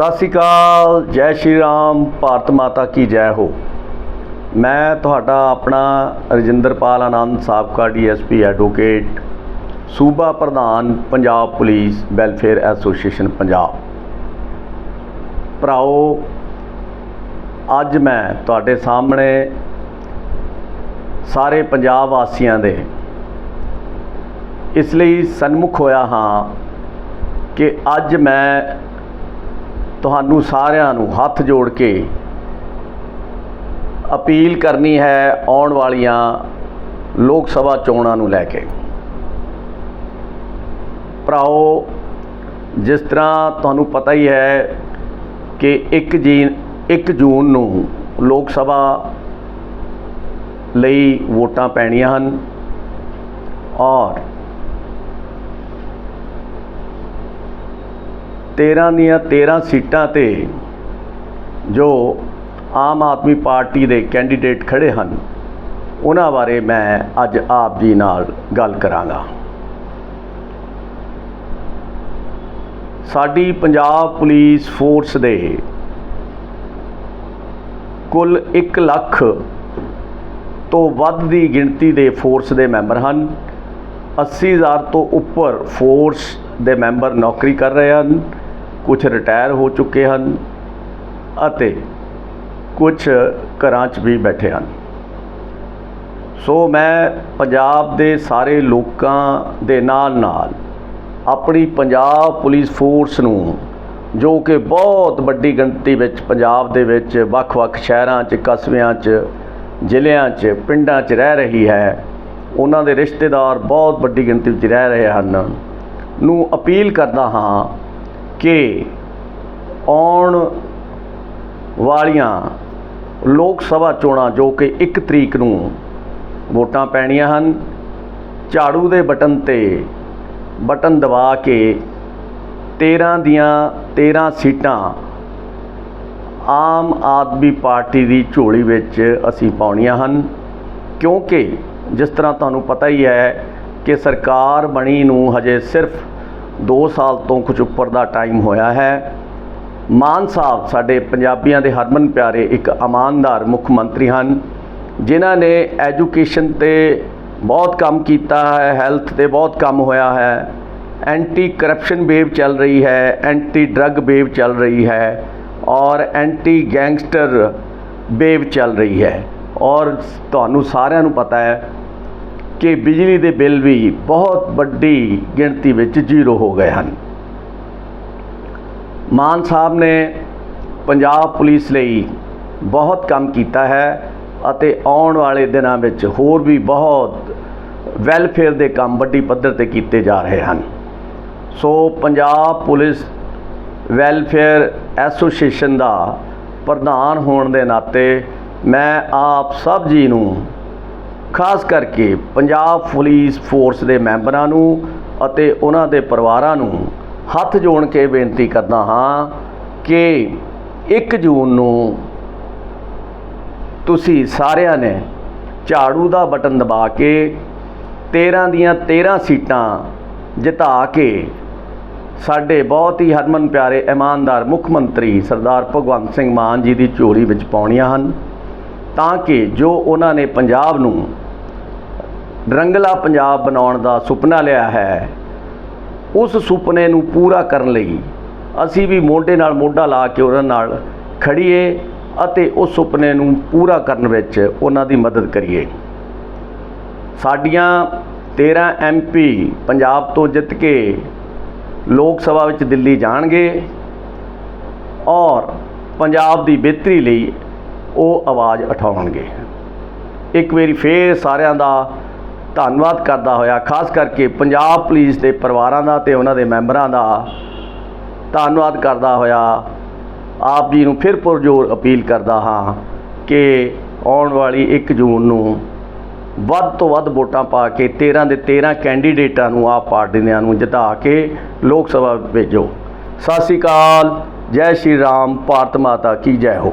ਸਤਿ ਸ਼੍ਰੀ ਅਕਾਲ, ਜੈ ਸ਼੍ਰੀ ਰਾਮ, ਭਾਰਤ ਮਾਤਾ ਕੀ ਜੈ ਹੋ। ਮੈਂ ਤੁਹਾਡਾ ਆਪਣਾ ਰਜਿੰਦਰਪਾਲ ਆਨੰਦ ਸਾਬਕਾ ਡੀਐਸਪੀ ਐਡਵੋਕੇਟ, ਸੂਬਾ ਪ੍ਰਧਾਨ, Punjab police, welfare association, Punjab. ਭਰਾਓ, ਅੱਜ ਮੈਂ ਤੁਹਾਡੇ ਸਾਹਮਣੇ ਸਾਰੇ ਪੰਜਾਬ ਵਾਸੀਆਂ ਦੇ ਇਸ ਲਈ ਸਨਮੁਖ ਹੋਇਆ ਹਾਂ ਕਿ ਅੱਜ ਮੈਂ ਤੁਹਾਨੂੰ ਸਾਰਿਆਂ ਨੂੰ ਹੱਥ ਜੋੜ ਕੇ ਅਪੀਲ ਕਰਨੀ ਹੈ ਆਉਣ ਵਾਲੀਆਂ ਲੋਕ ਸਭਾ ਚੋਣਾਂ ਨੂੰ ਲੈ ਕੇ। ਭਰਾਓ, ਜਿਸ ਤਰ੍ਹਾਂ ਤੁਹਾਨੂੰ ਪਤਾ ਹੀ ਹੈ ਕਿ 1 ਜੀ 1 ਜੂਨ ਨੂੰ ਲੋਕ ਸਭਾ ਲਈ ਵੋਟਾਂ ਪੈਣੀਆਂ ਹਨ ਔਰ 13 ਦੀਆਂ 13 ਸੀਟਾਂ ਤੇ ਜੋ ਆਮ ਆਦਮੀ ਪਾਰਟੀ ਦੇ ਕੈਂਡੀਡੇਟ ਖੜੇ ਹਨ, ਉਹਨਾਂ ਬਾਰੇ ਮੈਂ ਅੱਜ ਆਪ ਜੀ ਨਾਲ ਗੱਲ ਕਰਾਂਗਾ। ਸਾਡੀ ਪੰਜਾਬ ਪੁਲਿਸ ਫੋਰਸ ਦੇ ਕੁੱਲ 1 ਲੱਖ ਤੋਂ ਵੱਧ ਦੀ ਗਿਣਤੀ ਦੇ ਫੋਰਸ ਦੇ ਮੈਂਬਰ ਹਨ। 80000 ਤੋਂ ਉੱਪਰ ਫੋਰਸ ਦੇ ਮੈਂਬਰ ਨੌਕਰੀ ਕਰ ਰਹੇ ਹਨ। ਕੁਝ ਰਿਟਾਇਰ ਹੋ ਚੁੱਕੇ ਹਨ ਅਤੇ ਕੁਝ ਘਰਾਂ 'ਚ ਵੀ ਬੈਠੇ ਹਨ। ਸੋ ਮੈਂ ਪੰਜਾਬ ਦੇ ਸਾਰੇ ਲੋਕਾਂ ਦੇ ਨਾਲ ਨਾਲ ਆਪਣੀ ਪੰਜਾਬ ਪੁਲਿਸ ਫੋਰਸ ਨੂੰ, ਜੋ ਕਿ ਬਹੁਤ ਵੱਡੀ ਗਿਣਤੀ ਵਿੱਚ ਪੰਜਾਬ ਦੇ ਵਿੱਚ ਵੱਖ-ਵੱਖ ਸ਼ਹਿਰਾਂ 'ਚ, ਕਸਬਿਆਂ 'ਚ, ਜ਼ਿਲ੍ਹਿਆਂ 'ਚ, ਪਿੰਡਾਂ 'ਚ ਰਹਿ ਰਹੀ ਹੈ, ਉਹਨਾਂ ਦੇ ਰਿਸ਼ਤੇਦਾਰ ਬਹੁਤ ਵੱਡੀ ਗਿਣਤੀ ਵਿੱਚ ਰਹਿ ਰਹੇ ਹਨ। ਨੂੰ ਅਪੀਲ ਕਰਦਾ ਹਾਂ ਕਿ ਆਉਣ ਵਾਲੀਆਂ ਲੋਕ ਸਭਾ ਚੋਣਾਂ ਜੋ ਕਿ 1 ਤਰੀਕ ਨੂੰ ਵੋਟਾਂ ਪੈਣੀਆਂ ਹਨ, ਝਾੜੂ ਦੇ ਬਟਨ ਤੇ ਬਟਨ ਦਬਾ ਕੇ 13 ਦੀਆਂ 13 ਸੀਟਾਂ ਆਮ ਆਦਮੀ ਪਾਰਟੀ ਦੀ ਝੋਲੀ ਵਿੱਚ ਅਸੀਂ ਪਾਉਣੀਆਂ ਹਨ, ਕਿਉਂਕਿ ਜਿਸ ਤਰ੍ਹਾਂ ਤੁਹਾਨੂੰ ਪਤਾ ਹੀ ਹੈ ਕਿ ਸਰਕਾਰ ਬਣੀ ਨੂੰ ਹਜੇ ਸਿਰਫ 2 ਸਾਲ ਤੋਂ ਕੁਝ ਉੱਪਰ ਦਾ ਟਾਈਮ ਹੋਇਆ ਹੈ। ਮਾਨ ਸਾਹਿਬ ਸਾਡੇ ਪੰਜਾਬੀਆਂ ਦੇ ਹਰਮਨ ਪਿਆਰੇ ਇੱਕ ਇਮਾਨਦਾਰ ਮੁੱਖ ਮੰਤਰੀ ਹਨ, ਜਿਨ੍ਹਾਂ ਨੇ ਐਜੂਕੇਸ਼ਨ ਤੇ ਬਹੁਤ ਕੰਮ ਕੀਤਾ ਹੈ, ਹੈਲਥ ਤੇ ਬਹੁਤ ਕੰਮ ਹੋਇਆ ਹੈ। ਐਂਟੀ ਕਰਪਸ਼ਨ ਵੇਵ ਚੱਲ ਰਹੀ ਹੈ ਐਂਟੀ ਡਰੱਗ ਵੇਵ ਚੱਲ ਰਹੀ ਹੈ ਔਰ ਐਂਟੀ ਗੈਂਗਸਟਰ ਵੇਵ ਚੱਲ ਰਹੀ ਹੈ। ਔਰ ਤੁਹਾਨੂੰ ਸਾਰਿਆਂ ਨੂੰ ਪਤਾ ਹੈ ਕਿ ਬਿਜਲੀ ਦੇ ਬਿੱਲ ਵੀ ਬਹੁਤ ਵੱਡੀ ਗਿਣਤੀ ਵਿੱਚ ਜ਼ੀਰੋ ਹੋ ਗਏ ਹਨ। ਮਾਨ ਸਾਹਿਬ ਨੇ ਪੰਜਾਬ ਪੁਲਿਸ ਲਈ ਬਹੁਤ ਕੰਮ ਕੀਤਾ ਹੈ ਅਤੇ ਆਉਣ ਵਾਲੇ ਦਿਨਾਂ ਵਿੱਚ ਹੋਰ ਵੀ ਬਹੁਤ ਵੈਲਫੇਅਰ ਦੇ ਕੰਮ ਵੱਡੀ ਪੱਧਰ ਤੇ ਕੀਤੇ ਜਾ ਰਹੇ ਹਨ। So Punjab police welfare association ਦਾ ਪ੍ਰਧਾਨ ਹੋਣ ਦੇ ਨਾਤੇ ਮੈਂ ਆਪ ਸਭ ਜੀ ਨੂੰ ਖਾਸ ਕਰਕੇ ਪੰਜਾਬ ਪੁਲਿਸ ਫੋਰਸ ਦੇ ਮੈਂਬਰਾਂ ਨੂੰ ਅਤੇ ਉਹਨਾਂ ਦੇ ਪਰਿਵਾਰਾਂ ਨੂੰ ਹੱਥ ਜੋੜ ਕੇ ਬੇਨਤੀ ਕਰਦਾ ਹਾਂ ਕਿ 1 ਜੂਨ ਨੂੰ ਤੁਸੀਂ ਸਾਰਿਆਂ ਨੇ ਝਾੜੂ ਦਾ ਬਟਨ ਦਬਾ ਕੇ 13 ਦੀਆਂ 13 ਸੀਟਾਂ ਜਿਤਾ ਕੇ ਸਾਡੇ ਬਹੁਤ ਹੀ ਹਰਮਨ ਪਿਆਰੇ ਇਮਾਨਦਾਰ ਮੁੱਖ ਮੰਤਰੀ ਸਰਦਾਰ ਭਗਵੰਤ ਸਿੰਘ ਮਾਨ ਜੀ ਦੀ ਝੋਲੀ ਵਿੱਚ ਪਾਉਣੀਆਂ ਹਨ। ਤਾਂ ਕਿ ਜੋ ਉਹਨਾਂ ਨੇ ਪੰਜਾਬ ਨੂੰ ਰੰਗਲਾ ਪੰਜਾਬ ਬਣਾਉਣ ਦਾ ਸੁਪਨਾ ਲਿਆ ਹੈ, ਉਸ ਸੁਪਨੇ ਨੂੰ ਪੂਰਾ ਕਰਨ ਲਈ ਅਸੀਂ ਵੀ ਮੋਢੇ ਨਾਲ ਮੋਢਾ ਲਾ ਕੇ ਉਹਨਾਂ ਨਾਲ ਖੜੀਏ ਅਤੇ ਉਸ ਸੁਪਨੇ ਨੂੰ ਪੂਰਾ ਕਰਨ ਵਿੱਚ ਉਹਨਾਂ ਦੀ ਮਦਦ ਕਰੀਏ। ਸਾਡੀਆਂ 13 ਐਮਪੀ ਪੰਜਾਬ ਤੋਂ ਜਿੱਤ ਕੇ ਲੋਕ ਸਭਾ ਵਿੱਚ ਦਿੱਲੀ ਜਾਣਗੇ ਔਰ ਪੰਜਾਬ ਦੀ ਬਿਹਤਰੀ ਲਈ ਉਹ ਆਵਾਜ਼ ਉਠਾਉਣਗੇ। ਇੱਕ ਵਾਰੀ ਫੇਰ ਸਾਰਿਆਂ ਦਾ ਧੰਨਵਾਦ ਕਰਦਾ ਹੋਇਆ, ਖਾਸ ਕਰਕੇ ਪੰਜਾਬ ਪੁਲਿਸ ਦੇ ਪਰਿਵਾਰਾਂ ਦਾ ਤੇ ਉਹਨਾਂ ਦੇ ਮੈਂਬਰਾਂ ਦਾ ਧੰਨਵਾਦ ਕਰਦਾ ਹੋਇਆ, ਆਪ ਜੀ ਨੂੰ ਫਿਰ ਪੁਰਜੋਰ ਅਪੀਲ ਕਰਦਾ ਹਾਂ ਕਿ ਆਉਣ ਵਾਲੀ 1 ਜੂਨ ਨੂੰ ਵੱਧ ਤੋਂ ਵੱਧ ਵੋਟਾਂ ਪਾ ਕੇ 13 ਦੇ 13 ਕੈਂਡੀਡੇਟਾਂ ਨੂੰ ਆਪ ਪਾਰਟੀ ਦਿਆਂ ਨੂੰ ਜਿਤਾ ਕੇ ਲੋਕ ਸਭਾ ਭੇਜੋ। ਸਤਿ ਸ਼੍ਰੀ ਅਕਾਲ, ਜੈ ਸ਼੍ਰੀ ਰਾਮ, ਭਾਰਤ ਮਾਤਾ ਕੀ ਜੈ ਹੋ।